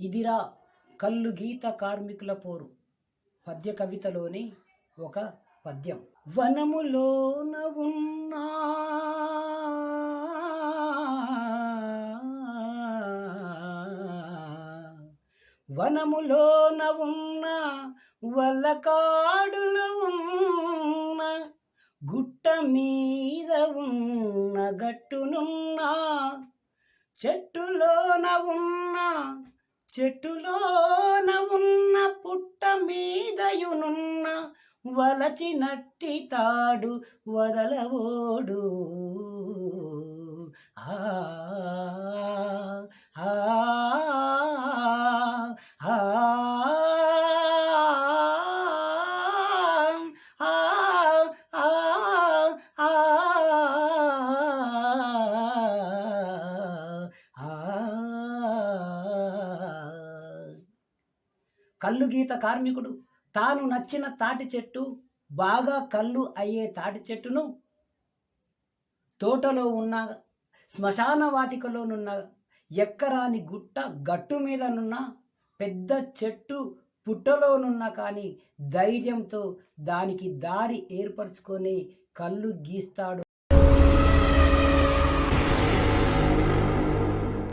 ఇదిరా కళ్ళు గీత కార్మికుల పోరు. పద్య కవితలోని ఒక పద్యం. వనములోన ఉన్నా వనములోన ఉన్న వల్లకాడులో ఉన్న గుట్ట మీద ఉన్న గట్టునున్న చెట్టులోన ఉన్న చెట్టులోన ఉన్న పుట్ట మీదయునున్న వలచినట్టి తాడు వదలవోడు. కళ్ళు గీత కార్మికుడు. తాను నచ్చిన తాటి చెట్టు బాగా కళ్ళు అయ్యే తాటి చెట్టును తోటలో ఉన్న శ్మశాన వాటికలోనున్న ఎక్కరాని గుట్ట గట్టు మీదనున్న పెద్ద చెట్టు పుట్టలోనున్న కానీ ధైర్యంతో దానికి దారి ఏర్పరచుకొని కళ్ళు గీస్తాడు.